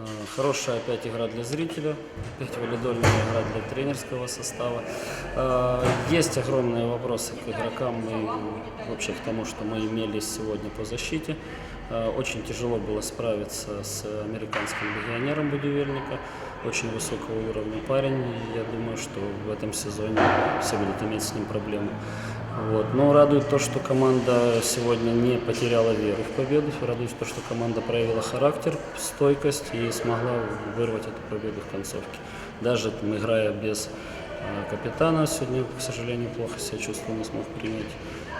Э, Хорошая опять игра для зрителя, опять валидольная игра для тренерского состава. Э, Есть огромные вопросы к игрокам и вообще к тому, что мы имели сегодня по защите. Э, Очень тяжело было справиться с американским легионером Будивельника. Очень высокого уровня парень. Я думаю, что в этом сезоне все будут иметь с ним проблемы. Вот. Но радует то, что команда сегодня не потеряла веру в победу. Радует то, что команда проявила характер, стойкость и смогла вырвать эту победу в концовке. Даже играя без э, капитана, сегодня, к сожалению, плохо себя чувствовал, не смог принять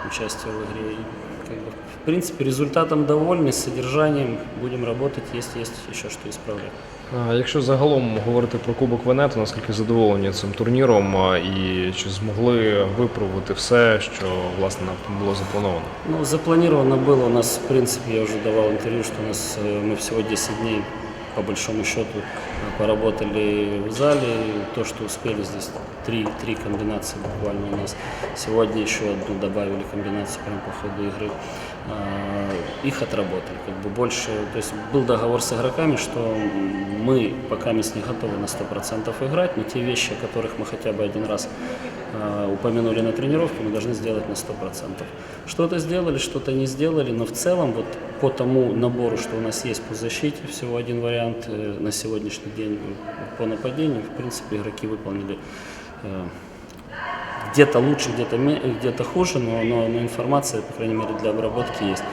участие в игре. И, как бы, в принципе, результатом довольны, с содержанием будем работать, есть, есть еще что исправлять. А Якщо загалом говорити про Кубок Венету, наскільки задоволені цим турніром а, і чи змогли виправити все, що власне нам було заплановано? Ну, запланировано было у нас, в принципе, я уже давал интервью, что у нас э, мы всего 10 дней, по большому счету, поработали в зале. То, что успели здесь, три, три комбинации буквально у нас. Сегодня еще одну добавили комбинацию прямо по ходу игры. А, Их отработали. Как бы больше, то есть был договор с игроками, что мы пока мы не готовы на 100% играть, но те вещи, о которых мы хотя бы один раз упомянули на тренировке, мы должны сделать на 100%. Что-то сделали, что-то не сделали, но в целом вот по тому набору, что у нас есть по защите, всего один вариант э, на сегодняшний день по нападению, в принципе, игроки выполнили э, где-то лучше, где-то ме- где-то хуже, но, но, но информация, по крайней мере, для обработки есть.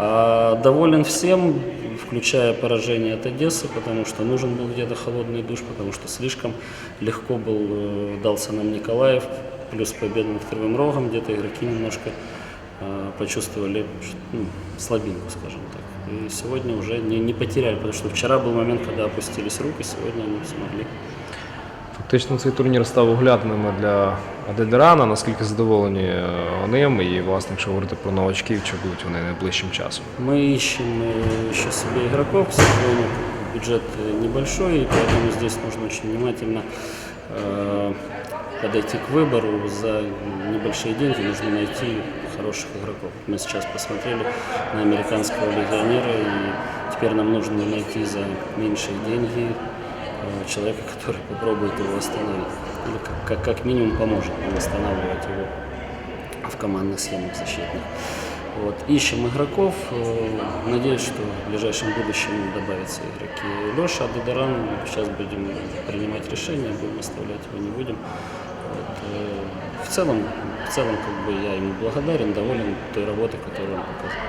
А, доволен всем, включая поражение от Одессы, потому что нужен был где-то холодный душ, потому что слишком легко был, э, дался нам Николаев, плюс победа над Кривым Рогом, где-то игроки немножко э, почувствовали ну, слабинку, скажем так. И сегодня уже не, не потеряли, потому что вчера был момент, когда опустились руки, сегодня они смогли. Фактично цей турнір став оглядним для Адельдерана. Наскільки задоволені е, ним, і власне, якщо говорити про новачків, чи будуть вони найближчим часом? Мы ищем э, еще себе игроков, к сожалению, бюджет э, небольшой, и поэтому здесь нужно очень внимательно э, подойти к выбору. За небольшие деньги нужно найти хороших игроков. Мы сейчас посмотрели на американского легионера, и теперь нам нужно найти за меньшие деньги э, человека, который попробует его восстановить. Или как, как, минимум поможет нам восстанавливать его в командных схемах защитных. Вот. Ищем игроков. Э, Надеюсь, что в ближайшем будущем добавятся игроки. Леша Адедаран. Сейчас будем принимать решение, будем оставлять его, не будем. Вот. э, В целом, в целом как бы я ему благодарен, доволен той работой, которую он показал.